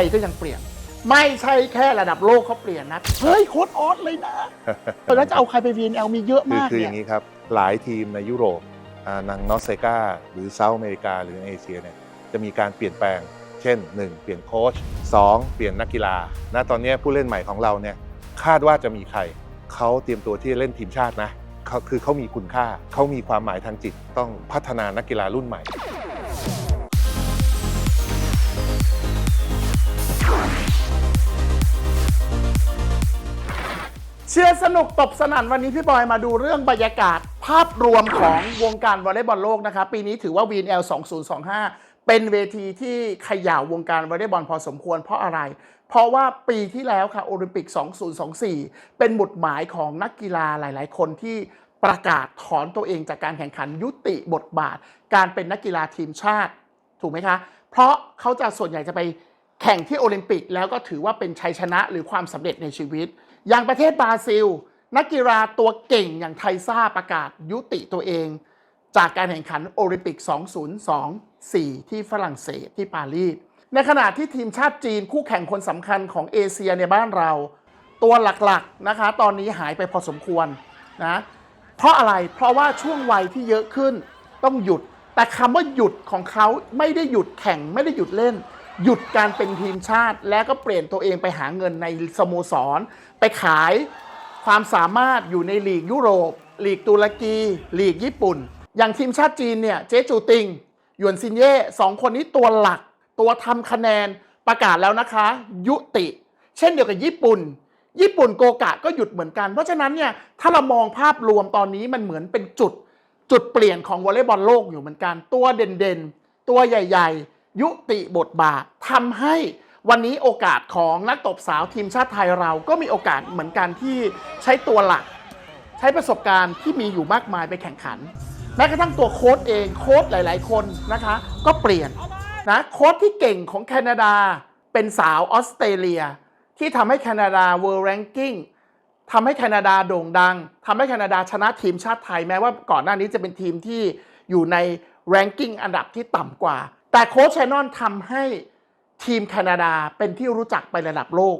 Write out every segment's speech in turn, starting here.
ยก็ยังเปลี่ยน ไม่ใช่แค่ระดับโลกเขาเปลี่ยนนะ เฮ้ยโค้ดออสเลยนะแล้วจะเอาใครไป VNL มีเยอะคือมากคืออเนี่ยย่างนี้ครับ หลายทีมในยุโรปอ่านางนอสเซกาหรือเซาท์อเมริกาหรือในเอเชียเนี่ยจะมีการเปลี่ยนแปลง เช่น 1 เปลี่ยนโค้ช2 เปลี่ยนนักกีฬาณตอนนี้ผู้เล่นใหม่ของเราเนี่ยคาดว่าจะมีใคร เขาเตรียมตัวที่จะเล่นทีมชาตินะเขาคือเขามีคุณค่า เขามีความหมายทางจิต ต้องพัฒนานักกีฬารุ่นใหม่ ชียร์สนุกตบสนั่นวันนี้พี่บอยมาดูเรื่องบรรยากาศ ภาพรวมของวงการวอลเลย์บอลโลกนะครับปีนี้ถือว่า VNL 2025 เป็นเวทีที่ขย่าวงการวอลเลย์บอลพอสมควรเพราะอะไร เพราะว่าปีที่แล้วค่ะโอลิมปิก 2024 เป็นหมุดหมายของนักกีฬาหลาย ๆ คนที่ประกาศถอนตัวเองจากการแข่งขันยุติบทบาท การเป็นนักกีฬาทีมชาติ ถูกไหมคะ เพราะเขาจะส่วนใหญ่จะไป แข่งที่โอลิมปิกแล้วก็ถือว่าเป็นชัยชนะหรือความสำเร็จในชีวิต อย่างประเทศบราซิล นักกีฬาตัวเก่งอย่างไทซ่าประกาศยุติตัวเอง จากการแข่งขันโอลิมปิก 2024 ที่ฝรั่งเศสที่ปารีสในขณะที่ทีมชาติจีนคู่แข่งคนสำคัญของเอเชียในบ้านเรา ตัวหลักๆนะคะ ตอนนี้หายไปพอสมควรนะเพราะอะไรเพราะว่าช่วงวัยที่เยอะขึ้นต้องหยุด แต่คำว่าหยุดของเขาไม่ได้หยุดแข่งไม่ได้หยุดเล่น หยุดการเป็นทีมชาติ แล้วก็เปลี่ยนตัวเองไปหาเงินในสโมสร ไปขายความสามารถอยู่ในลีกยุโรปลีกตุรกีลีกญี่ปุ่น อย่างทีมชาติจีนเนี่ยเจ๊จูติงหยวนซินเย่สองคนนี้ตัวหลัก ตัวทำคะแนนประกาศแล้วนะคะ ยุติ เช่นเดียวกับญี่ปุ่น ญี่ปุ่นโกกะก็หยุดเหมือนกัน เพราะฉะนั้นเนี่ยถ้าเรามองภาพรวมตอนนี้มันเหมือนเป็นจุด จุดเปลี่ยนของวอลเลย์บอลโลกอยู่เหมือนกัน ตัวเด่นๆ ตัวใหญ่ ๆ ยุติบทบาททำให้วันนี้โอกาสของนักตบสาวทีมชาติไทยเราก็มีโอกาสเหมือนกันที่ใช้ตัวหลัก ใช้ประสบการณ์ที่มีอยู่มากมายไปแข่งขันแม้กระทั่งตัวโค้ดเองโค้ดหลาย ๆ คนนะคะ ก็เปลี่ยนนะโค้ดที่เก่งของแคนาดาเป็นสาวออสเตรเลีย ที่ทำให้แคนาดา World Ranking ทำให้แคนาดาโด่งดังทำให้แคนาดาชนะทีมชาติไทยแม้ว่าก่อนหน้านี้จะเป็นทีมที่อยู่ใน ranking อันดับที่ต่ำกว่า แต่โค้ชแชนนอนทำให้ทีมแคนาดาเป็นที่รู้จักไประดับโลก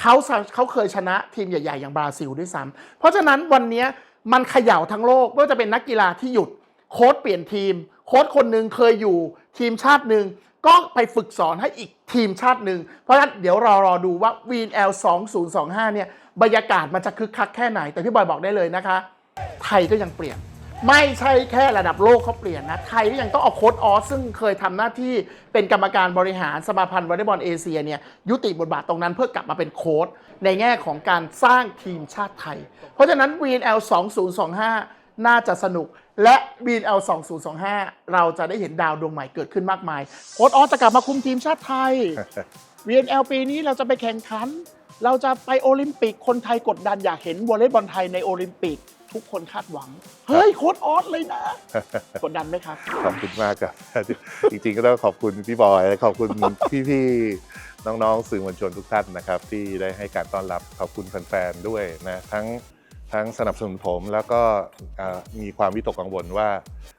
เขาเขาเคยชนะทีมใหญ่ ๆ อย่างบราซิลด้วยซ้ำเพราะฉะนั้นวันนี้มันเขย่าทั้งโลกไม่ว่าจะเป็นนักกีฬาที่หยุด โค้ชเปลี่ยนทีม โค้ชคนหนึ่งเคยอยู่ทีมชาติหนึ่งก็ไปฝึกสอนให้อีกทีมชาติหนึ่ง เพราะฉะนั้นเดี๋ยวรอรอดูว่า VNL 2025เนี่ยบรรยากาศมันจะคึกคักแค่ไหน แต่พี่บอยบอกได้เลยนะคะ ไทยก็ยังเปลี่ยน ไม่ใช่แค่ระดับโลกเขาเปลี่ยนนะ ไทยก็ยังต้องเอาโค้ดออสซึ่งเคยทำหน้าที่เป็นกรรมการบริหารสมาพันธ์วอลเลย์บอลเอเชียเนี่ยยุติบทบาทตรงนั้นเพื่อกลับมาเป็นโค้ดในแง่ของการสร้างทีมชาติไทย เพราะฉะนั้น VNL 2025 น่าจะสนุกและ VNL 2025 เราจะได้เห็นดาวดวงใหม่เกิดขึ้นมากมายโค้ดออสจะกลับมาคุมทีมชาติไทย VNL ปีนี้เราจะไปแข่งขัน เราจะไปโอลิมปิกคนไทยกดดันอยากเห็นวอลเลย์บอลไทยในโอลิมปิก ทุกคนคาดหวัง เฮ้ยโค้ดออสเลยนะ กดดันไหมครับ ขอบคุณมากครับ จริงๆก็ต้องขอบคุณพี่บอยและขอบคุณพี่ๆน้องๆสื่อมวลชนทุกท่านนะครับ ที่ได้ให้การต้อนรับขอบคุณแฟนๆด้วยนะทั้งทั้งสนับสนุนผมแล้วก็เอ่อมีความวิตกกังวลว่า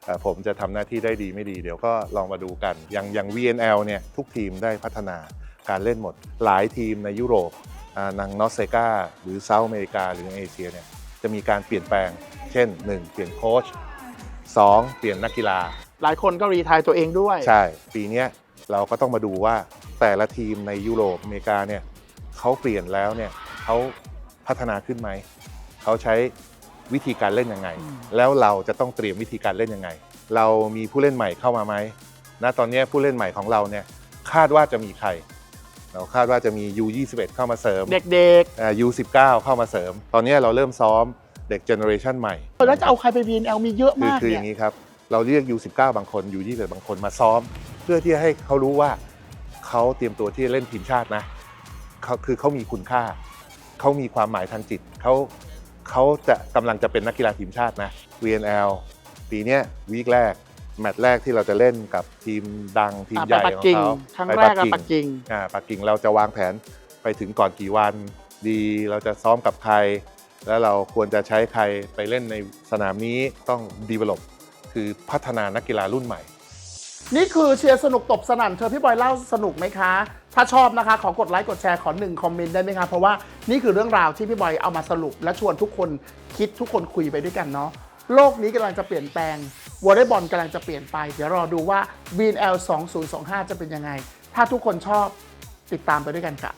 เอ่อผมจะทำหน้าที่ได้ดีไม่ดี เดี๋ยวก็ลองมาดูกัน อย่างอย่าง VNL เนี่ยทุกทีมได้พัฒนาการเล่นหมด หลายทีมในยุโรปอ่านางนอสเซกาหรือเซาท์อเมริกาหรือในเอเชียเนี่ย จะมีการเปลี่ยนแปลง เช่น 1 เปลี่ยนโค้ช2เปลี่ยนนักกีฬา หลายคนก็รีไทายตัวเองด้วย ใช่ ปีเนี้ยเราก็ต้องมาดูว่าแต่ละทีมในยุโรปอเมริกาเนี่ยเขาเปลี่ยนแล้วเนี่ยเขาพัฒนาขึ้นไหม เขาใช้วิธีการเล่นยังไงอืมแล้วเราจะต้องเตรียมวิธีการเล่นยังไง เรามีผู้เล่นใหม่เข้ามาไหมณตอนเนี้ยผู้เล่นใหม่ของเราเนี่ยคาดว่าจะมีใคร เราคาดว่าจะมี U21 เข้ามาเสริมเด็กอ่า U19 เข้ามาเสริม ตอนเนี้ยเราเริ่มซ้อมเด็กเจเนอเรชันใหม่ ๆแล้วจะเอาใครไป VNL มีเยอะคือมากคืออเนี่ยย่างนี้ครับ เราเรียก U19 บางคน U21 บางคนมาซ้อม เพื่อที่จะให้เขารู้ว่าเขาเตรียมตัวที่จะเล่นทีมชาตินะเขาคือเขามีคุณค่า เขามีความหมายทางจิตเขาเขาจะกำลังจะเป็นนักกีฬาทีมชาตินะ VNL ปีเนี้ยวีคแรก แมตช์แรกที่เราจะเล่นกับทีมดังทีมอะใหญ่ไปปักของกิ่งเขาครั้งไปแรกอะปักกิ่งอ่าปักกิ่งเราจะวางแผนไปถึงก่อนกี่วันดีเราจะซ้อมกับใคร แล้วเราควรจะใช้ใครไปเล่นในสนามนี้ต้อง develop คือพัฒนานักกีฬารุ่นใหม่ นี่คือเชียร์สนุกตบสนั่นเธอพี่บอยเล่าสนุกไหมคะ ถ้าชอบนะคะ ขอกดไลค์กดแชร์ขอหนึ่งคอมเมนต์ได้ไหมคะเพราะว่านี่คือเรื่องราวที่พี่บอยเอามาสรุป และชวนทุกคนคิดทุกคนคุยไปด้วยกันเนาะโลกนี้กำลังจะเปลี่ยนแปลง วอลเลย์บอลกำลังจะเปลี่ยนไป เดี๋ยวรอดูว่า VNL 2025 จะเป็นยังไง ถ้าทุกคนชอบติดตามไปด้วยกันค่ะ